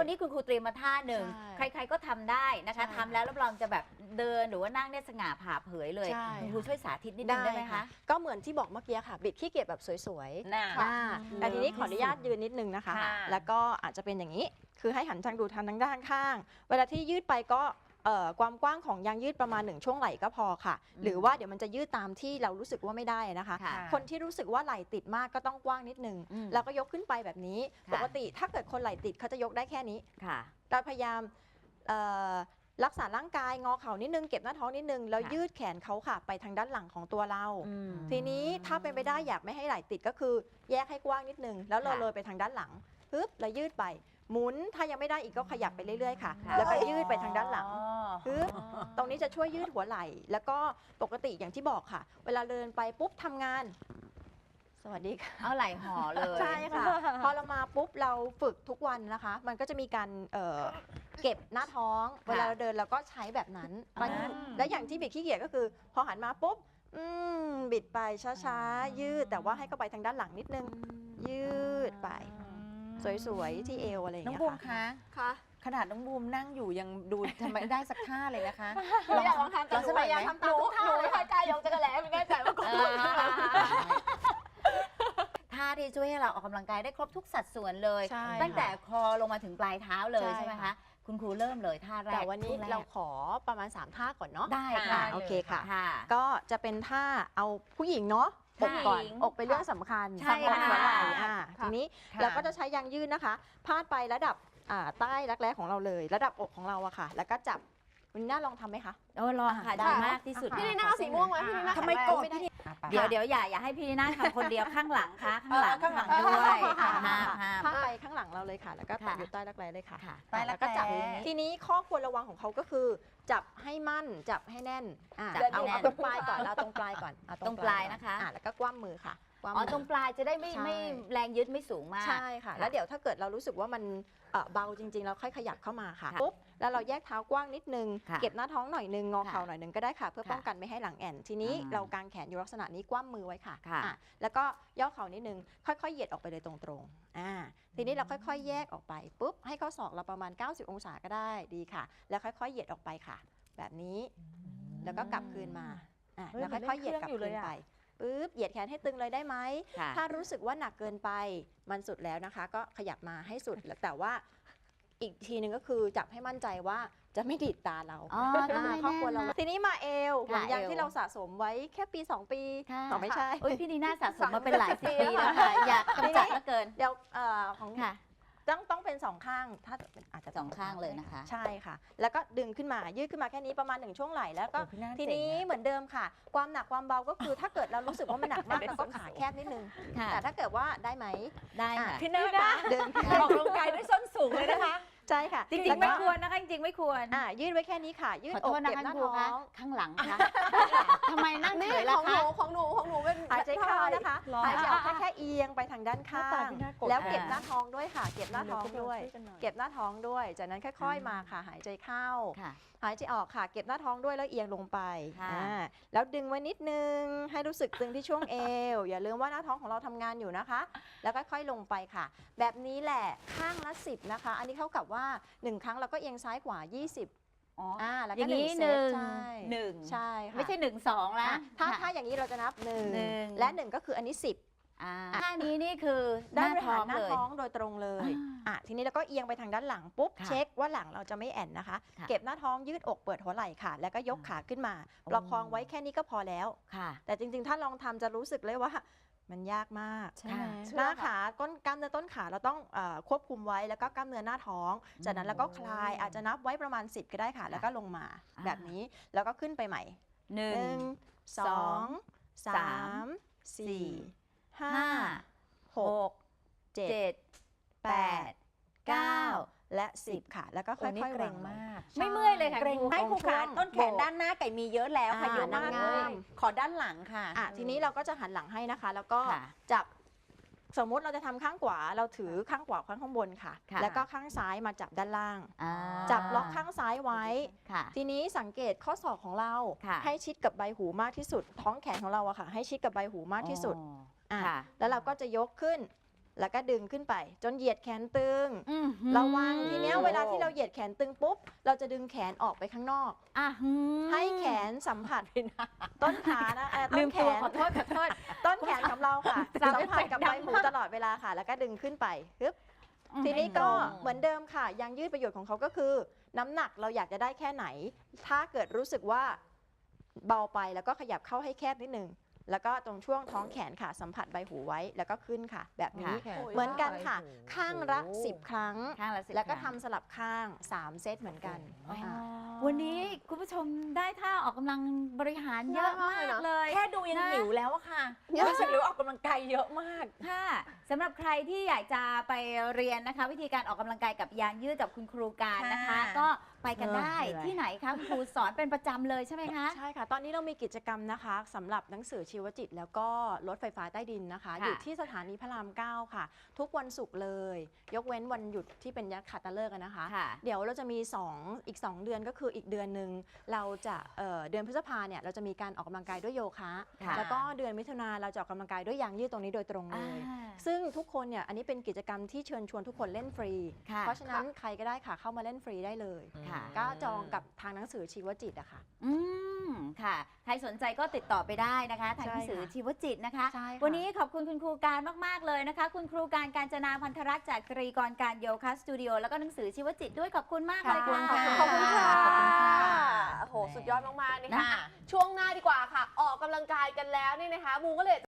วันนี้คุณครูเตรียมมาท่าหนึ่งใช่ใครๆก็ทำได้นะคะใช่ทำแล้วรับรองจะแบบเดินหรือว่านั่งเนี่ยสง่าผ่าเผยเลยใช่ คุณครูช่วยสาธิตนิดนึงได้ไหมคะก็เหมือนที่บอกเมื่อกี้ค่ะ บิดขี้เกียจแบบสวยๆน่ะ อ่าแต่ทีนี้ขออนุญาตยืนนิดนึงนะคะ ค่ะ แล้วก็อาจจะเป็นอย่างนี้ คือให้หันทางดูทางด้านข้าง เวลาที่ยืดไปก็เอ่อ ความกว้างของยางยืดประมาณหนึ่งช่วงไหล่ก็พอค่ะ หรือว่าเดี๋ยวมันจะยืดตามที่เรารู้สึกว่าไม่ได้นะคะค่ะคนที่รู้สึกว่าไหล่ติดมากก็ต้องกว้างนิดนึงอืมแล้วก็ยกขึ้นไปแบบนี้ค่ะปกติถ้าเกิดคนไหล่ติดเขาจะยกได้แค่นี้ค่ะเราพยายามเอ่อรักษาร่างกายงอเข่านิดนึงเก็บหน้าท้องนิดนึงแล้วค่ะยืดแขนเขาค่ะ ไปทางด้านหลังของตัวเราอืมทีนี้ถ้าเป็นไปได้อยากไม่ให้ไหล่ติดก็คือ แยกให้กว้างนิดนึง แล้วเราค่ะเลยไปทางด้านหลังปึ๊บแล้วยืดไป หมุนถ้ายังไม่ได้อีกก็ขยับไปเรื่อยๆค่ะค่ะแล้วก็ยืดไปทางด้านหลังอ๋อปึ๊บตรงนี้จะช่วยยืดหัวไหล่แล้วก็ปกติอย่างที่บอกค่ะ เวลาเดินไปปุ๊บทำงาน สวัสดีค่ะ เอาไหล่ห่อเลยใช่ค่ะ พอเรามาปุ๊บเราฝึกทุกวันนะคะ มันก็จะมีการเอ่อเก็บหน้าท้องค่ะเวลาเราเดินเราก็ใช้แบบนั้นมันอ่าและอย่างที่บิดขี้เกียจก็คือ พอหันมาปุ๊บอืมบิดไปช้าๆยืดแต่ว่าให้เข้าไปทางด้านหลังนิดนึง ยืดไป สวยๆที่เอวอะไรอย่างน้องเงี้ยบูมค่ะ คะค่ะ ขนาดน้องบูมนั่งอยู่ยังดูทำไมได้สักท่าเลยนะคะหนูอยากลองทำแต่หนูพยายามทำตามทุกท่าหนูไม่เคยกล้ายกจักรแหล้ไม่แน่ใจว่ากูเออท่าที่ช่วยให้เราออกกำลังกายได้ครบทุกสัดส่วนเลย ใช่ตั้งแต่ค่ะคอลงมาถึงปลายเท้าเลยใช่ใช่ไหมคะค่ะคุณครูเริ่มเลยท่าแรกแต่วันนี้ช่งแกเราขอประมาณ 3 ท่าก่อนเนาะ ได้อ่าค่ะโอเคค่ะ ค่ะ ก็จะเป็นท่าเอาผู้หญิงเนาะ อผู้กหญิงก่อนอกเป็นเรื่องสำคัญใช่อกหัวไหล่ค่ะอ่าค่ะ ทีนี้ค่ะเราก็จะใช้ยางยืดนะคะ พาดไประดับอ่าใต้รักแร้ของเราเลย ระดับอกของเราอะค่ะ แล้วก็จับ วันนี้น่าลองทำไหมคะ โอ้ลองค่ะได้ดีมากที่สุดพี่นีน่าเอาสีม่วงไหมพี่นีน่าทำไมแข็งแรงโกรธไม่ได้อะไปเดี๋ยวเดี๋ยวอย่าอย่าให้พี่นีน่าทำคนเดียวข้างหลังค่ะข้างหลังเออข้างหลังด้วยค่ะห้ามห้ามพาดไปข้างหลังเราเลยค่ะ แล้วก็ตัดค่ะอยู่ใต้รักแร้เลยค่ะค่ะใต้รักแร้แล้วก็จับทีนี้ข้อควรระวังของเขาก็คือ จับให้มั่นจับให้แน่นอ่าจับเอาให้แน่นเอาตรงปลายก่อนเอาตรงปลายก่อนเอาตรงปลายนะคะอ่าแล้วก็กว้ามมือค่ะกว้ามอ๋อมือตรงปลายจะได้ไม่ใช่ไม่แรงยึดไม่สูงมากใช่ค่ะ แล้วเดี๋ยวถ้าเกิดเรารู้สึกว่ามันเอ่อเบาจริงๆ เราค่อยขยับเข้ามาค่ะค่ะปุ๊บ แล้วเราแยกเท้ากว้างนิดนึง ค่ะเก็บหน้าท้องหน่อยนึงงอเข่าค่ะหน่อยนึงก็ได้ค่ะ เพื่อค่ะป้องกันไม่ให้หลังแอนทีนี้อ่าเรากางแขนอยู่ลักษณะนี้กว้ามมือไว้ค่ะค่ะอ่แล้วก็ย่อเข่านิดนึงค่อยๆเหยียดออกไปเลยตรงๆอ่าทีนี้เราค่อยๆแยกออกไปปุ๊บให้ข้อศอกเราประมาณ 90 องศาก็ได้ดีค่ะ แล้วค่อยๆเหยียดออกไปค่ะ แบบนี้แล้วก็กลับคืนมาอะเฮ้ยแล้วมันค่อยๆเหยียดกลับเล่นเครื่องอยู่เลยอะคืนไปปุ๊บเหยียดแขนให้ตึงเลยได้ไหม ค่ะ ถ้ารู้สึกว่าหนักเกินไปมันสุดแล้วนะคะ ก็ขยับมาให้สุดแล้วแต่ว่า อีกทีหนึ่งก็คือจับให้มั่นใจว่าจะไม่ดีดตาเราอ๋อต้องให้ครอบครัวแน่นเรานะทีนี้มาเอวห่วค่ะงยางเอว ที่เราสะสมไว้แค่ปี 2 ปีค่ะอ๋อไม่ใช่ โอ้ยพี่นีน่าสะสมมาเป็นหลายสิบปีแล้วค่ะ อยากกำจัดเหลือเกิน เดี๋ยวเอ่อของค่ะ ต้องต้องเป็นสองข้างถ้าอาจจะสองข้างเลยนะคะ ใช่ค่ะ แล้วก็ดึงขึ้นมายืดขึ้นมาแค่นี้ประมาณหนึ่งช่วงไหล่แล้วก็โอ้พี่น่าทีเจ๋งนี้อะเหมือนเดิมค่ะ ความหนักความเบาก็คือถ้าเกิดเรารู้สึกว่ามันหนักมากเราก็ขาแคบนิดนึงค่ะแต่ถ้าเกิดว่าได้ไหมได้ค่ะพี่นาคะเดินขึ้นออกกำลังกายด้วยส้นสูงเลยนะคะ ใช่ค่ะจริงๆไม่ควรนะคะจริงๆไม่ควร อ่ายืดไว้แค่นี้ค่ะ ยืดขออโทกษนะเก็บคะหน้าครูท้อคะงข้างหลังคะทำไมนั่งเฉนี่ยล่ะของหคะ นูของหนูของหนูเป็นหายใจเข้านะคะหรอหายใจออกแค่แค่เอียงไปทางด้านข้าหน้าตาง พี่น่ากด แล้วเก็บอ่าหน้าท้องด้วยค่ะ เก็บหน้าท้องด้วยเร็วๆกันหน่อยเก็บหน้าท้องด้วย จากนั้นค่อยๆมาค่ะ หายใจเข้า ค่ะ หายใจออกค่ะ เก็บหน้าท้องด้วยแล้วเอียงลงไปค่ะ อ่าแล้วดึงไว้นิดนึง ให้รู้สึกตึงที่ช่วงเอว อย่าลืมว่าหน้าท้องของเราทำงานอยู่นะคะ แล้วค่อยๆลงไปค่ะ แบบนี้แหละข้างละ10นะคะ อันนี้เท่ากับว่า1 ครั้งเราก็เอียงซ้ายขวา 20อ๋ออ่าแล้วอก็ย่างหนึ่นี้งหเซตนึ่งใช่หนึ่งใช่ค่ะไม่ใช่หนึ่งสองแล้วอะถ้าค่ะ ถ้าอย่างนี้เราจะนับ หนึ่ง 1 และ 1 ก็คืออันนี้ 10 อ่าท่านี้นี่คือหได้น้าบริท้หาอรงหน้าเลยท้องโดยตรงเลยอ่าอะทีนี้เราก็เอียงไปทางด้านหลังปุ๊บค่ะเช็คว่าหลังเราจะไม่แอนนะคะ ค่ะเก็บหน้าท้องยืดอกเปิดหัวไหล่ค่ะ แล้วก็ยกขาขึ้นมาประคองไว้แค่นี้ก็พอแล้ว ค่ะ แต่จริงๆ ถ้าลองทำจะรู้สึกเลยว่า มันยากมากใช่ไหมหน้าขาก้นกล้ามเนื้อต้นขาเราต้องเออควบคุมไว้แล้วก็กล้ามเนื้อหน้าท้อง จากนั้นเราก็คลายอาจจะนับไว้ประมาณ 10 ก็ได้ค่ะ แล้วก็ลงมาอ่า แบบนี้แล้วก็ขึ้นไปใหม่หนึ่หนึ่งงสสอองงสามสี่ ห้าห้าหหกกเจ็ดเจ็ดแปดเก้า และสิบค่ะ แล้วก็ค่โอ้นี่อยๆเกรงวางลงมาก ไม่เมื่อยเลยค่ะเกรงครูให้ครูขาช่วงต้นแขนโบกด้านหน้าไก่มีเยอะแล้วค่ะอ่าเยอะมากนางเลงามยขอด้านหลังค่ะอะ ทีนี้เราก็จะหันหลังให้นะคะ แล้วก็ค่ะจับสมมุติเราจะทำข้างขวาเราถือข้างขวาข้างข้างบนค่ะค่ะแล้วก็ข้างซ้ายมาจับด้านล่างอ่าจับล็อกข้างซ้ายไว้ค่ะทีนี้สังเกตข้อศอกของเราค่ะให้ชิดกับใบหูมากที่สุด ท้องแขนของเราอะค่ะ ให้ชิดกับใบหูมากที่สุดอ๋ออะค่ะแล้วเราก็จะยกขึ้น แล้วก็ดึงขึ้นไป จนเหยียดแขนตึงอืมระวังทีเนี้ยเวลาที่เราเหยียดแขนตึงปุ๊บ เราจะดึงแขนออกไปข้างนอก อะหืมให้แขนสัมผัสต้นขานะเอ่อลืต้มนแขตัวนขอโทษขอโทษ ต้นแขนของเราค่ะสาวสัมผัสกับเอฟเฟกต์ดัใบงหูมากตลอดเวลาค่ะ แล้วก็ดึงขึ้นไปฮึบอืมทีนี้ก็ให้ตรงเหมือนเดิมค่ะ ยางยืดประโยชน์ของเขาก็คือ น้ำหนักเราอยากจะได้แค่ไหน ถ้าเกิดรู้สึกว่าเบาไปแล้วก็ขยับเข้าให้แคบนิดนึง แล้วก็ตรงช่วงท้องแขนค่ะ สัมผัสใบหูไว้แล้วก็ขึ้นค่ะ แบบนี้ค่ะเหมือนกันค่ะ ข้างละ10 ครั้ง ข้างละสิบแล้วก็คทำรั้งสลับข้าง 3 เซตเหมือนกันอ๋อค่ะ วันนี้คุณผู้ชมได้ท่าออกกำลังบริหารเยอะมากเลย แค่ดูยังนะหิวแล้วอะค่ะรู้สึกเลยว่าออกกำลังกายเยอะมาก ค่ะสำหรับใครที่อยากจะไปเรียนนะคะ วิธีการออกกำลังกายกับยางยืดกับคุณครูการนะคะ ค่ะ ก็ไปกันเออได้เหนื่อยที่ไหนคะคุณครูสอนเป็นประจำเลยใช่ไหมคะ ใช่ค่ะ ตอนนี้เรามีกิจกรรมนะคะสำหรับหนังสือชีวจิต แล้วก็รถไฟฟ้าใต้ดินนะคะ ค่ะ อยู่ที่สถานีพระราม 9 ค่ะ ทุกวันศุกร์เลย ยกเว้นวันหยุดที่เป็นยักษ์ขัตฤกษ์อะนะคะ ค่ะ เดี๋ยวเราจะมี 2 อีก 2 เดือนก็คืออีกเดือนหนึ่งเราจะเอ่อเดือนพฤษภาเนี่ยเราจะมีการออกกำลังกายด้วยโยคะค่ะ แล้วก็เดือนมิถุนาเราจะออกกำลังกายด้วยยางยืดตรงนี้โดยตรงเลยอ่าซึ่งทุกคนเนี่ยอันนี้เป็นกิจกรรมที่เชิญชวนทุกคนเล่นฟรี ค่ะเพราะฉะนั้นใครก็ได้ค่ะเข้ามาเล่นฟรีได้เลย ค่ะ ก็จองกับทางหนังสือชีวจิตอะค่ะ อืมค่ะ ใครสนใจก็ติดต่อไปได้นะคะ ทางใช่หนังสือค่ะชีวจิตนะคะ ใช่ค่ะวันนี้ขอบคุณคุณครูการมาก ๆ เลยนะคะ คุณครูการการจนาพันธรัตน์จากตรีกรการโยคะสตูดิโอแล้วก็หนังสือชีวจิตด้วยขอบคุณมากเลยขอบค่ะคุณค่ะ ขอบคุณค่ะ ขอบคุณค่ะโอ้โห สุดยอดมาก ๆ นะคะนะช่วงหน้าดีกว่าค่ะ ออกกำลังกายกันแล้วนี่นะคะ บูก็เลย